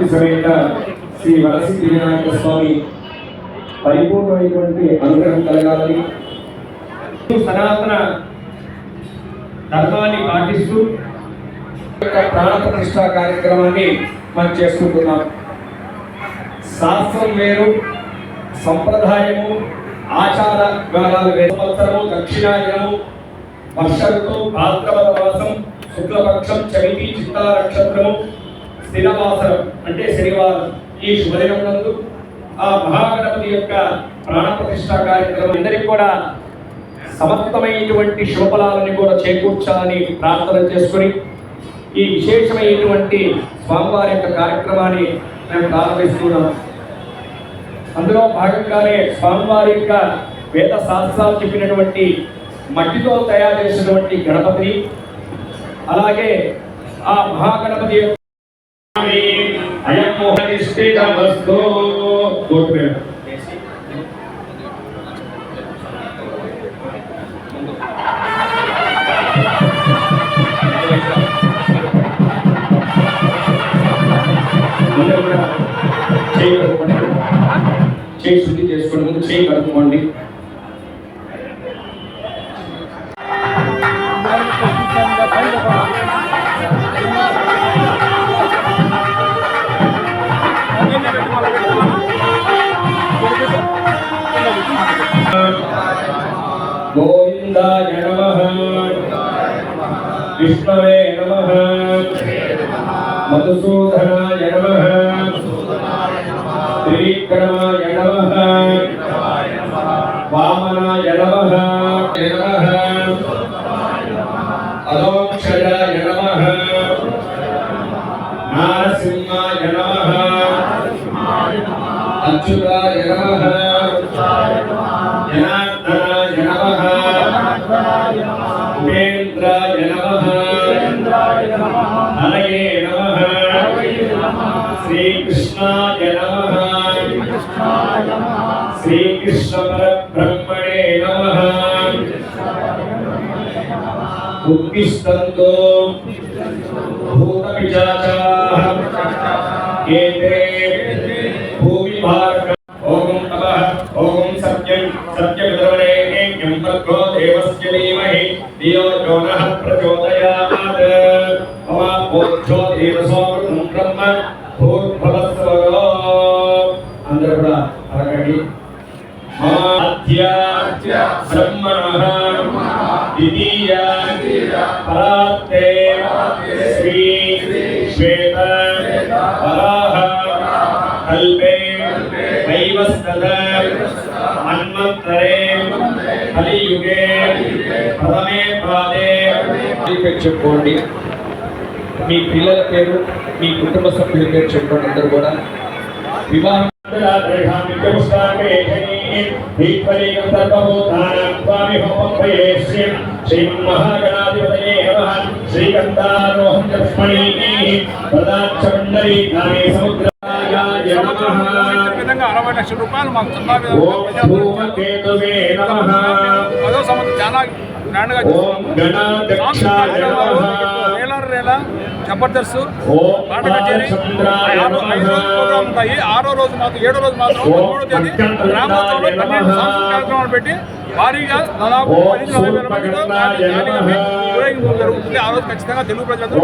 సిద్ధిముక్తి సమేత శ్రీ వలసి వినాయక స్వామి పరిపూర్ణమైనటువంటి అనుగ్రహం కలగాలని సనాతన ధర్మాన్ని పాటిస్తూ ప్రాణ ప్రతిష్ట కార్యక్రమాన్ని మనం చేసుకుంటున్నాం. శాస్త్రం వేరు సంప్రదాయము ఆచార వివరాలు వేరు. సంవత్సరము దక్షిణాయనము వర్ష ఋతువు భాద్రపద మాసం శుక్లపక్షం చవితి చిత్తా నక్షత్రము శనివాసరం అంటే శనివారం. ఈ శుభదినం నందు ఆ మహాగణపతి యొక్క ప్రాణప్రతిష్ట కార్యక్రమం అందరికి కూడా సమర్థమైనటువంటి శుభఫలాలని కూడా చేకూర్చాలని ప్రార్థన చేసుకుని ఈ విశేషమైనటువంటి స్వామివారి యొక్క కార్యక్రమాన్ని మేము ప్రారంభిస్తున్నాం అందులో భాగంగానే స్వామివారి యొక్క వేద శాస్త్రాలు చెప్పినటువంటి మట్టితో తయారు చేసినటువంటి గణపతిని అలాగే ఆ మహాగణపతి యొక్క అయం మోహనిష్ఠితమస్తు కోర్టు మీద. చేయి శుద్ధి చేసుకోండి చేయి కడుక్కోండి. గోవిందాయ నమ. విష్ణవే నమ. మధుసూదనాయ నమ. త్రివిక్రమాయ నమ. వామనాయ నమ. నమః అలోక్షయాయ నమః. నారసింహాయ నమ. అచ్యుతాయ నమ. జనా श्रीकृष्णाय नमः श्रीकृष्णपरब्रह्मणे नमः उद्दिष्टन्तो भूतपिशाचाः एते भूमिभारक ॐ नमः ॐ सत्यं सत्यमिदमने यं वर्गो देवस्य धीमहि धियो यो नः प्रचोदयात् मम बोद्धो देवसो ब्रह्म అందరూ కూడా అడగండి ద్వితీయ పరాత్తే శ్రీ శ్వేత వరాహ కల్పే వైవస్వత మన్వంతరే కలియుగే ప్రథమే పాదే. చెప్పుకోండి మీ పిల్లల పేరు మీ కుటుంబ సభ్యుల పేరు చెప్పండి అందరూ కూడా. వివాహం శ్రీమన్మహాగణాధిపతయే నమః శ్రీకంఠారోహం లక్ష్మణీ నామే సముద్రాయ నమః విధంగా అరవై లక్షల రూపాయలు మాకు పదో సంవత్సరం చాలా గ్రాండ్గా రేలా జబర్దస్త్ పాట కచేరీ. ఆరో ఐదు రోజులు ప్రోగ్రామ్ ఉంటాయి. ఆరో రోజు మాత్రం ఏడో రోజు మాత్రం పదమూడో తేదీ గ్రామోత్సవంలో. పన్నెండు సాంస్కృతిక కార్యక్రమాలు పెట్టి భారీగా దాదాపు పది నలభై వేల మందితో జరుగుతుంది. ఆ రోజు ఖచ్చితంగా తెలుగు ప్రజలందరూ